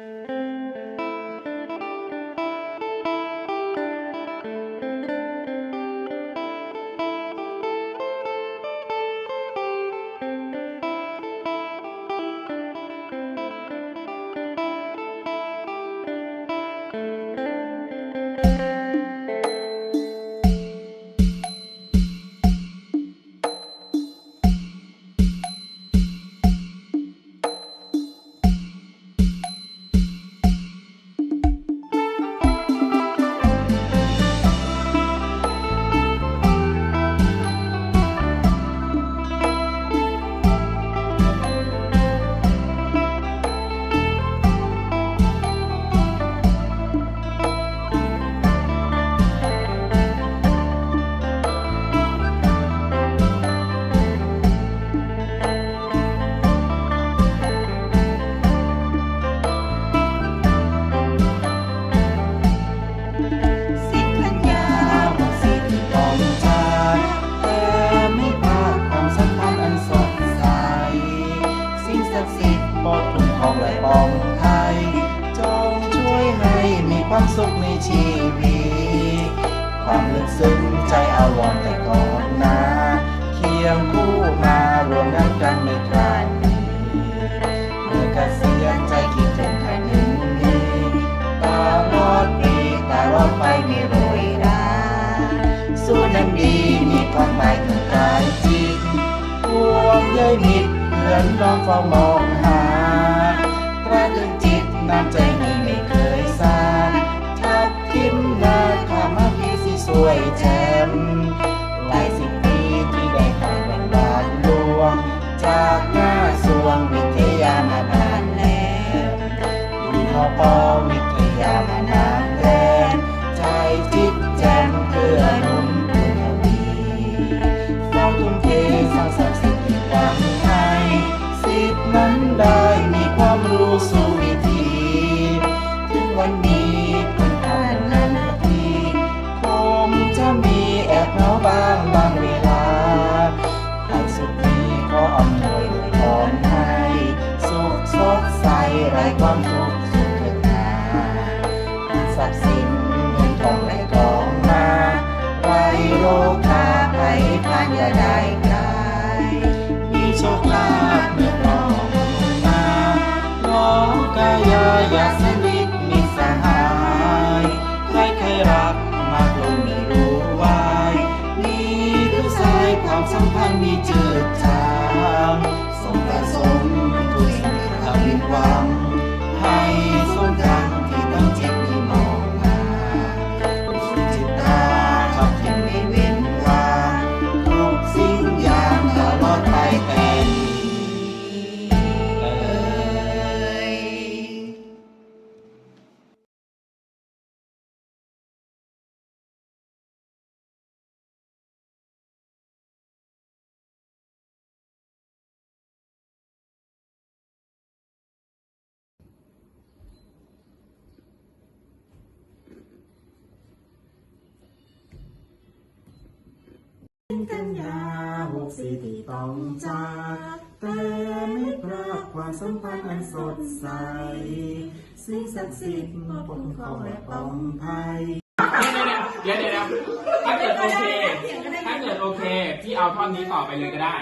สิท งศักดิ์สิทธิ์โปรดคุ้มครองและปองภัยจงช่วยให้มีความสุขในชีวิต ความลึกซึ้งใจอาวรแต่ก่อนนะเคียงคู่มารวมนักกันในคราวนี้เมื่อเกษียณใจคิดถึงแค่หนึ่งนี้ตลอดปีตลอดไปไม่โรยราส่วนนั้นดีมีความหมายถึงกายจิตพวงใยมิตรเพื่อนน้องเฝ้ามอง วยแจ่มหลายสิบปีที่ได้ผ่านวันบานลวงจากหน้าสวงวิทยามานานแล้วอยู่มปวิทยามานานแล้วใจจิตแจ่มเพื่อนุ่มเพื่อวีเฝ้าทุ่มเทสร้างสรรค์สิ่งที่หวังให้สิทธิ์นั้นได้มีความรู้สูง ไรความทุกข์สุขเถิดนาทรัพย์สินเงินทองไหลกองมาไรโลกาภัยพานอย่าได้ไกลมีโชคลาภเมื่อน้องมาน้องกายายาสนิทมิตรสหาย ใครใครรักมากลงมีรู้ไว้มีทุกสายความสัมพันธ์มีจืดจา กันยาหกสี่ที่ต้องจากแต่ไม่พรากความสัมพันธ์อันสดใสสิ่งศักดิ์สิทธิ์มาปกครองและป้องภัยเดี๋ยวเดี๋ยวเดี๋ยวถ้าเกิดโอเค ถ้าเกิดโอเค พี่เอาท่อนนี้ต่อไปเลยก็ได้